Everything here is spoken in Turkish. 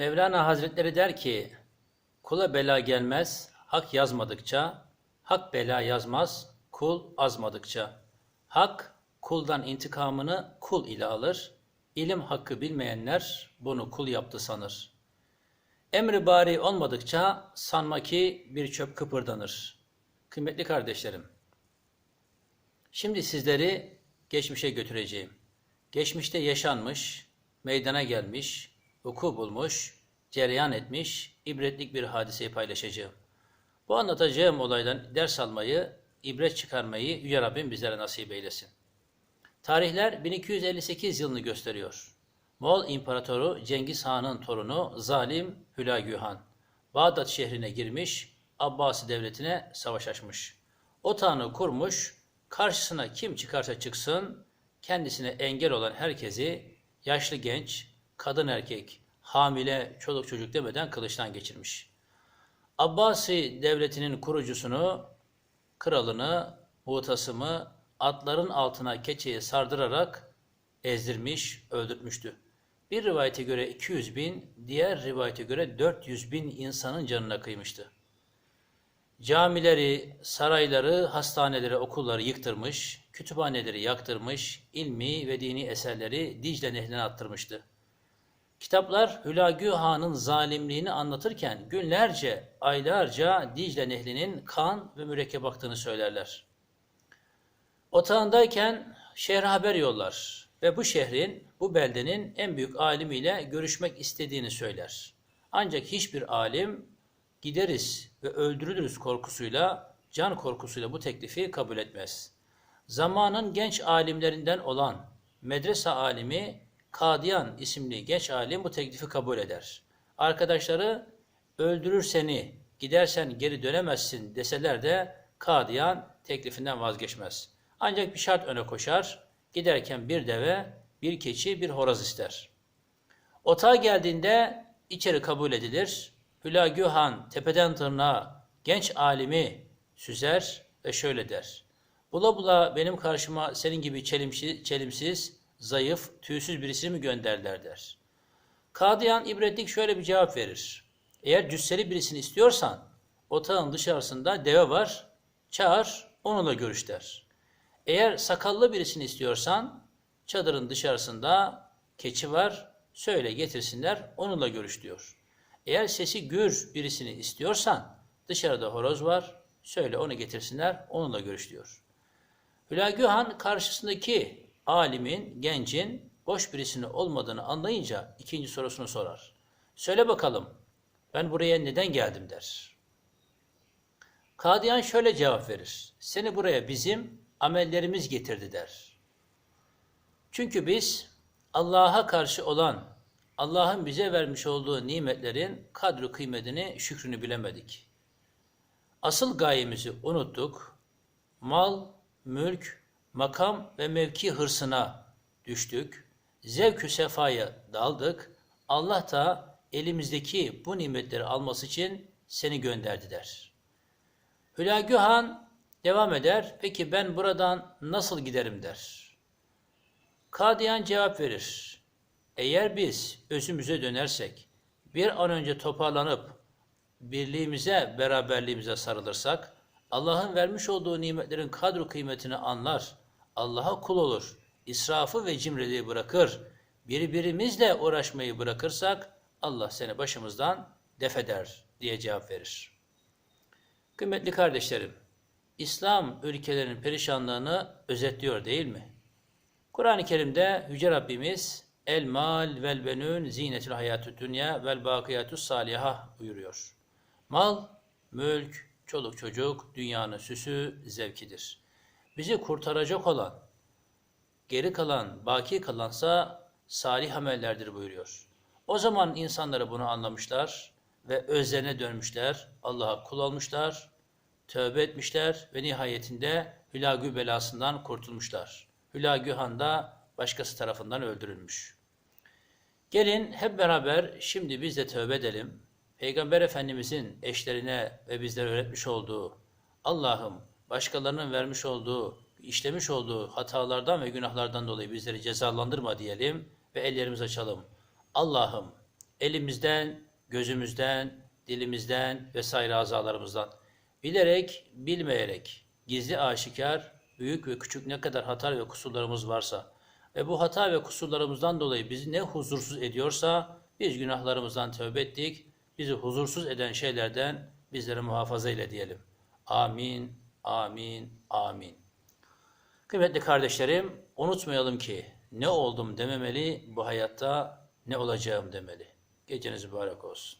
Mevlana Hazretleri der ki, kula bela gelmez, hak yazmadıkça, hak bela yazmaz, kul azmadıkça. Hak, kuldan intikamını kul ile alır, ilim hakkı bilmeyenler bunu kul yaptı sanır. Emri bari olmadıkça sanma ki bir çöp kıpırdanır. Kıymetli kardeşlerim, şimdi sizleri geçmişe götüreceğim. Geçmişte yaşanmış, meydana gelmiş, vuku bulmuş, cereyan etmiş, ibretlik bir hadiseyi paylaşacağım. Bu anlatacağım olaydan ders almayı, ibret çıkarmayı Yüce Rabbim bizlere nasip eylesin. Tarihler 1258 yılını gösteriyor. Moğol İmparatoru Cengiz Han'ın torunu zalim Hülagü Han, Bağdat şehrine girmiş, Abbasi devletine savaş açmış. Otağını kurmuş, karşısına kim çıkarsa çıksın, kendisine engel olan herkesi yaşlı genç, kadın erkek, hamile, çoluk çocuk demeden kılıçtan geçirmiş. Abbasi devletinin kurucusunu, kralını, muhtasımı atların altına keçeye sardırarak ezdirmiş, öldürtmüştü. Bir rivayete göre 200 bin, diğer rivayete göre 400 bin insanın canına kıymıştı. Camileri, sarayları, hastaneleri, okulları yıktırmış, kütüphaneleri yaktırmış, ilmi ve dini eserleri Dicle Nehri'ne attırmıştı. Kitaplar Hülagü Han'ın zalimliğini anlatırken günlerce, aylarca Dicle Nehri'nin kan ve mürekkep aktığını söylerler. Otağındayken şehre haber yollar ve bu şehrin, bu beldenin en büyük alimiyle görüşmek istediğini söyler. Ancak hiçbir alim gideriz ve öldürülürüz korkusuyla, can korkusuyla bu teklifi kabul etmez. Zamanın genç alimlerinden olan medrese alimi Kadiyan isimli genç alim bu teklifi kabul eder. Arkadaşları öldürür seni, gidersen geri dönemezsin deseler de Kadiyan teklifinden vazgeçmez. Ancak bir şart öne koşar, giderken bir deve, bir keçi, bir horoz ister. Otağa geldiğinde içeri kabul edilir. Hülagü Han tepeden tırnağa genç alimi süzer ve şöyle der. Bula bula benim karşıma senin gibi çelimsiz, çelimsiz zayıf, tüysüz birisini mi gönderler der. Kadıyan ibretlik şöyle bir cevap verir. Eğer cüsseli birisini istiyorsan, otağın dışarısında deve var, çağır, onunla görüş der. Eğer sakallı birisini istiyorsan, çadırın dışarısında keçi var, söyle getirsinler, onunla görüş diyor. Eğer sesi gür birisini istiyorsan, dışarıda horoz var, söyle onu getirsinler, onunla görüş diyor. Hülagü Han karşısındaki alimin, gencin boş birisini olmadığını anlayınca ikinci sorusunu sorar. Söyle bakalım ben buraya neden geldim der. Kadiyan şöyle cevap verir. Seni buraya bizim amellerimiz getirdi der. Çünkü biz Allah'a karşı olan, Allah'ın bize vermiş olduğu nimetlerin kadri kıymetini, şükrünü bilemedik. Asıl gayemizi unuttuk. Mal, mülk, makam ve mevki hırsına düştük. Zevkü sefaya daldık. Allah da elimizdeki bu nimetleri alması için seni gönderdi der. Hülagü Han devam eder. Peki ben buradan nasıl giderim der. Kadiyan cevap verir. Eğer biz özümüze dönersek, bir an önce toparlanıp birliğimize, beraberliğimize sarılırsak, Allah'ın vermiş olduğu nimetlerin kadru kıymetini anlar, Allah'a kul olur, israfı ve cimriliği bırakır, birbirimizle uğraşmayı bırakırsak Allah seni başımızdan def eder diye cevap verir. Kıymetli kardeşlerim, İslam ülkelerinin perişanlığını özetliyor değil mi? Kur'an-ı Kerim'de Yüce Rabbimiz El mal vel benun zinetül hayatü dünya vel bakiyatü saliha buyuruyor. Mal, mülk, çoluk çocuk dünyanın süsü, zevkidir. Bizi kurtaracak olan, geri kalan, baki kalansa salih amellerdir buyuruyor. O zaman insanları bunu anlamışlar ve özlerine dönmüşler, Allah'a kul olmuşlar, tövbe etmişler ve nihayetinde Hülagü belasından kurtulmuşlar. Hülagü Han da başkası tarafından öldürülmüş. Gelin hep beraber şimdi biz de tövbe edelim. Peygamber Efendimizin eşlerine ve bizlere öğretmiş olduğu Allah'ım başkalarının vermiş olduğu, işlemiş olduğu hatalardan ve günahlardan dolayı bizleri cezalandırma diyelim ve ellerimizi açalım. Allah'ım elimizden, gözümüzden, dilimizden vesaire azalarımızdan bilerek, bilmeyerek, gizli aşikar, büyük ve küçük ne kadar hata ve kusurlarımız varsa ve bu hata ve kusurlarımızdan dolayı bizi ne huzursuz ediyorsa biz günahlarımızdan tövbe ettik. Bizi huzursuz eden şeylerden bizleri muhafaza ile diyelim. Amin, amin, amin. Kıymetli kardeşlerim, unutmayalım ki ne oldum dememeli, bu hayatta ne olacağım demeli. Geceniz mübarek olsun.